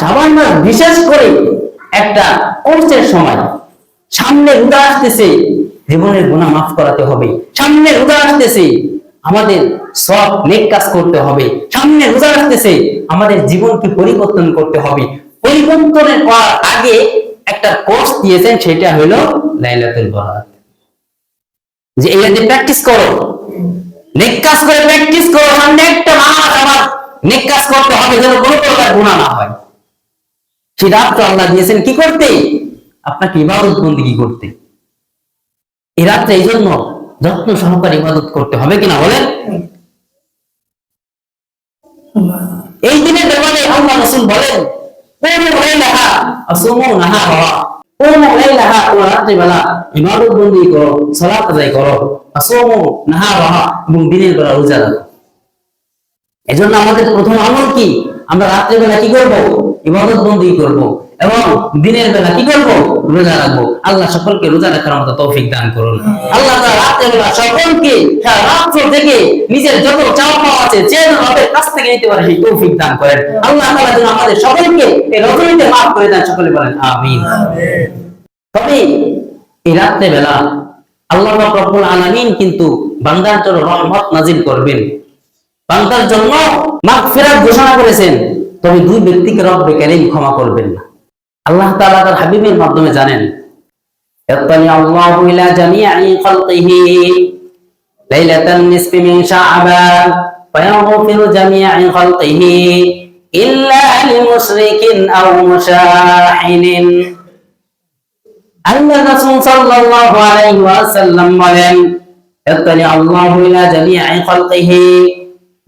সাবান মাস বিশেষ করে একটা কোর্সের সময়। সামনে রোজা আসতেছে, জীবনের গুণা মাফ করাতে হবে। সামনে রোজা আসতেছে, আমাদের সব নেক কাজ করতে হবে। সামনে রোজা আসতেছে, আমাদের জীবনকে পরিবর্তন করতে হবে। পরিবর্তনের করার আগে একটা কোর্স দিয়েছেন, সেটা হলো লাইলাতুল বরাত যে এটা দিয়ে প্র্যাকটিস করো, নেক কাজ করে প্র্যাকটিস করো, সামনে একটা মাস আমার নেক কাজ করতে হবে যেন কোনো প্রকার গুণা না হয়। সেই রাতটা আল্লাহ দিয়েছেন, কি করতে? আপনাকে ইবাদত বন্দিগি করতে? এই রাত্রে এই জন্য যত্ন সহকারে ইবাদত করতে হবে কিনা বলেন? এই দিনের ব্যাপারে আল্লাহ রসুল বলেন বন্দি আমাদের প্রথম আমল কি? আমরা রাত্রিবেলা কি করব? ইবাদত বন্দি করব এবং দিনের বেলা কি করব? রোজা রাখব। আল্লাহ সকলকে রোজা রাখার মতো তৌফিক দান করুন। আল্লাহ রাতের বেলা সকলকে রাত্র থেকে নিজের যত চাওয়া পাওয়া আছে যে রবের কাছ থেকে নিতে পারে সেই তৌফিক দান করেন। আল্লাহ তাআলা যেন আমাদের সকলকে এই রজনীতে মাফ করে দেন। সকলে বলেন, আমিন। তবে এই রাত্রে বেলা আল্লাহ রব্বুল আলামিন কিন্তু বান্দার জন্য রহমত নাজিল করবেন। বান্দার জন্য মাগফিরাত ঘোষণা করেছেন। তবে দুই ব্যক্তিকে রব্বে কারীম ক্ষমা করবেন না। আল্লাহ তাআলা তার হাবিবের মাধ্যমে জানেন ইয়াত্তালি আল্লাহু ইলা জামি'i খালকিহি লাইলাতান নিসফি মিন শা'বান ফায়াগফিরু জামি'i খালকিহি ইল্লা লিমুশরিকিন আও মুশাহিনিন আল্লাহ রাসূল সাল্লাল্লাহু আলাইহি ওয়াসাল্লাম বলেন ইয়াত্তালি আল্লাহু ইলা জামি'i খালকিহি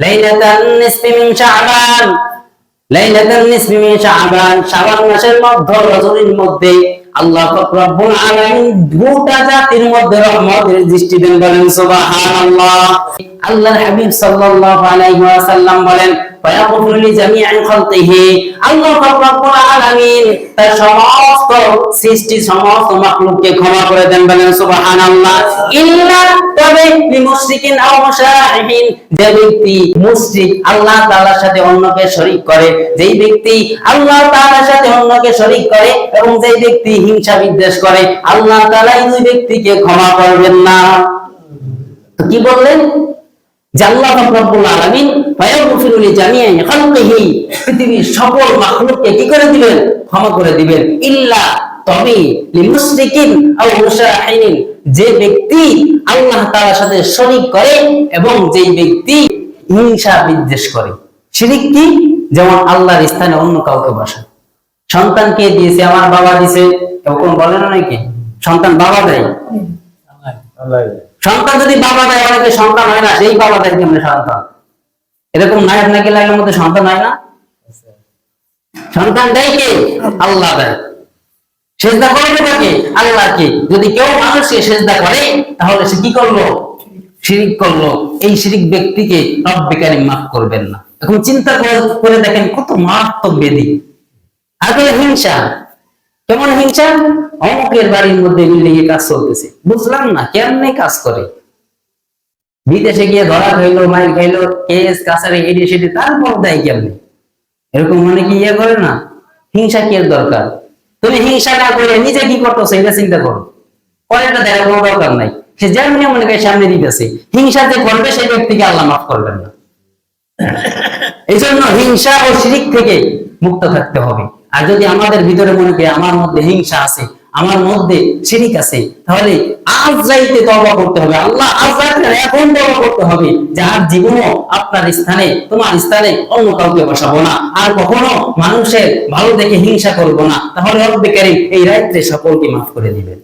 লাইলাতান নিসফি মিন শা'বান লাইলাতান নিসফি মিন শা'বান, শাবান মাসের মধ্য মধ্যে আল্লাহ পাক রব্বুল আলামিন গোটা জাতির মধ্যে রহমতের দৃষ্টি দেন বলেন সুবহানাল্লাহ। আল্লাহর হাবিব সাল্লাল্লাহু আলাইহি ওয়াসাল্লাম বলেন সাথে অন্যকে শরীক করে। যেই ব্যক্তি আল্লাহ সাথে অন্যকে শরীক করে এবং যেই ব্যক্তি হিংসা বিদ্বেষ করে, আল্লাহ তাআলা এই দুই ব্যক্তিকে ক্ষমা করবেন না। কি বললেন? যে আল্লাহ আলামিন ফায়াগফিরু লিজামি'i খালকিহি। পৃথিবীর সকল মাখলুককে কি করে দিবেন? ক্ষমা করে দিবেন। ইল্লা তবে লিমুশরিকিন আও মুশাহিনিন। যে ব্যক্তি আল্লাহ তাআলার সাথে শরীক করে এবং যেই ব্যক্তি হিংসা বিদ্বেষ করে। শিরিক কি? যেমন আল্লাহর স্থানে অন্য কাউকে বসা। সন্তানকে দিয়েছে? আমার বাবা দিয়েছে। এরকম বলে না নাকি? সন্তান বাবা দেয়। সন্তান যদি বাবা দেয় অনেকে সন্তান হয় না। সেই বাবা দেয় কেমন সন্তান? এরকম নায়ক নাকি লাগের মধ্যে সন্তান হয় না? সন্তান দেয় কে? আল্লাহ দেয়। সেজদা করবে তাকে? আল্লাহকে যদি কেউ মানুষকে সেজদা করে, তাহলে সে কি করল? শিরিক করল। এই শিরিক ব্যক্তিকে রব্বে কারীম মাফ করবেন না। এখন চিন্তা করে- করে দেখেন কত মারাত্মক বেদি। আগে হিংসা? কেমন হিংসা? অমুকের বাড়ির মধ্যে বিল্ডিং এ কাজ চলতেছে। বুঝলাম না, কেমনে কাজ করে? বিদেশে গিয়ে ধরা খাইলো মাইল খাইলো, কেস, কাছারি, এডি, সেডি, তারপর দেয় কেমনে? এরকম মানে কি ইয়ে করে না? হিংসা কি দরকার? তুমি হিংসা না করে নিজে কি করতেছো? এটা চিন্তা করো। পরেরটা দেখার কোনো দরকার নাই। সে যেমনি মনে করে সামনে দিতেছে। হিংসা যে করবে সেই ব্যক্তিকে আল্লাহ মাফ করবেন না। এই জন্য হিংসা ও শিরিক থেকে মুক্ত থাকতে হবে। আর যদি আমাদের ভিতরে মনে করি আমার মধ্যে হিংসা আছে আমার মধ্যে শিরিক আছে, তাহলে আজ যাইতে তবা করতে হবে। আল্লাহ আজ যাইতে এখন তবা করতে হবে। যার জীবনও আপনার স্থানে, তোমার স্থানে অন্য কাউকে বসাবো না। আর কখনো মানুষের ভালো দেখে হিংসা করব না। তাহলে রব্বে কারীম এই রাত্রে সকলকে মাফ করে দিবেন।